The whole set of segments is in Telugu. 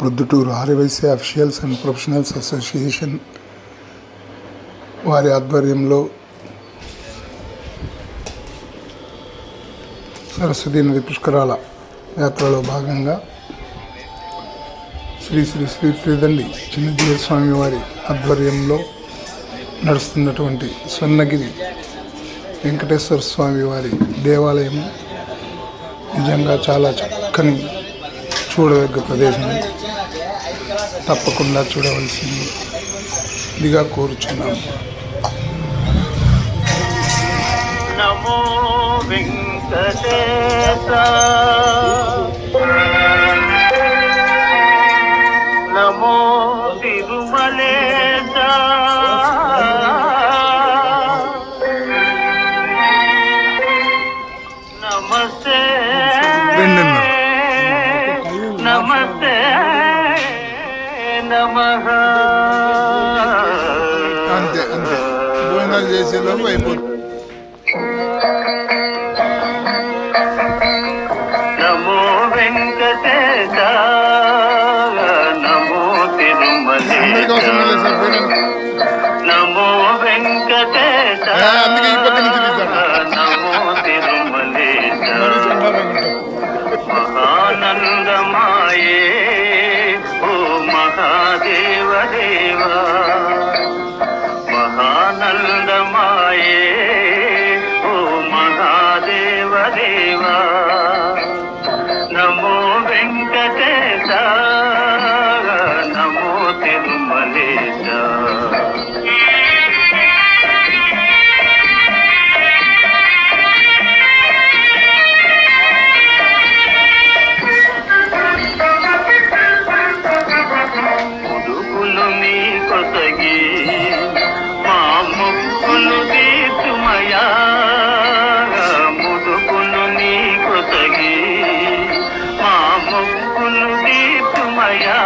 Proddatur Aryavysya officials and professionals association వారి ఆధ్వర్యంలో సరస్వతి నది పుష్కరాల యాత్రలో భాగంగా శ్రీ శ్రీ శ్రీ శ్రీదండి చిన్నజీవ స్వామి వారి ఆధ్వర్యంలో నడుస్తున్నటువంటి స్వర్ణగిరి వెంకటేశ్వర స్వామి వారి దేవాలయము నిజంగా చాలా చక్కని చూడదగ్గ ప్రదేశం. తప్పకుండా చూడవలసింది. ఇదిగా కోరుచున్నాము నమో వెంకటేశ. నమో తిరుమలేశ. నమస్తే. అంతే అంతే. భోజనాలు చేసేలోపు అయిపోతుంది. నమో తిరుమల తిరుమలేశ ముడుకులు మీ కొసగి మా ముక్కులు తీర్చుమయా ముడుకులు నీ కొసగి మా ముక్కులు తీర్చుమయా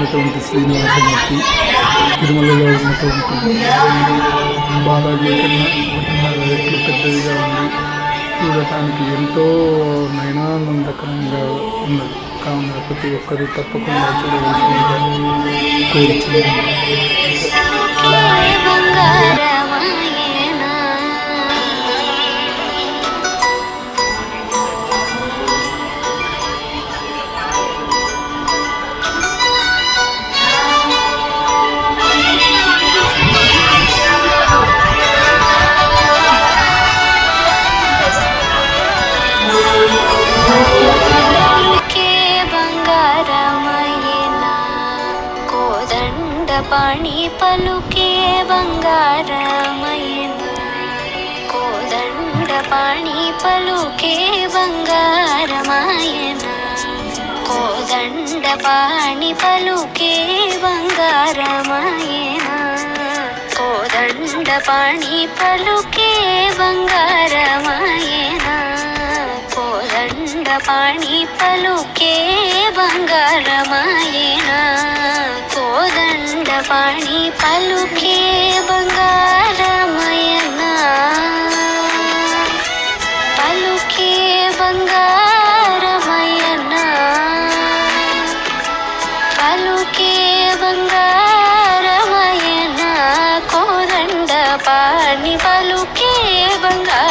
ఉన్నటువంటి శ్రీనివాసమూర్తి తిరుమలలో ఉన్నటువంటి బాలాజీ కన్నా ఒకటిన్నర రెట్లు పెద్దదిగా ఉంది చూడటానికి ఎంతో నయనానందకరంగా ఉన్నది. కావున ప్రతి ఒక్కరూ తప్పకుండా చూడవలసిందిగా కోరుచున్నాను. పాణి పలుకే బంగారమయేనా కోదండ పాణి పలుకే బంగారమయేనా కోదండ పాణి పలుకే బంగారమయేనా కోదండ పాణి పలుకే బంగారమయేనా కోదండ పాణి పలుకే బంగారమయేనా వాణి పలుకే బంగారమయన పలుకే బంగారమయన పలుకే బంగారమయన కోదండ పాణి పలుకే బంగారు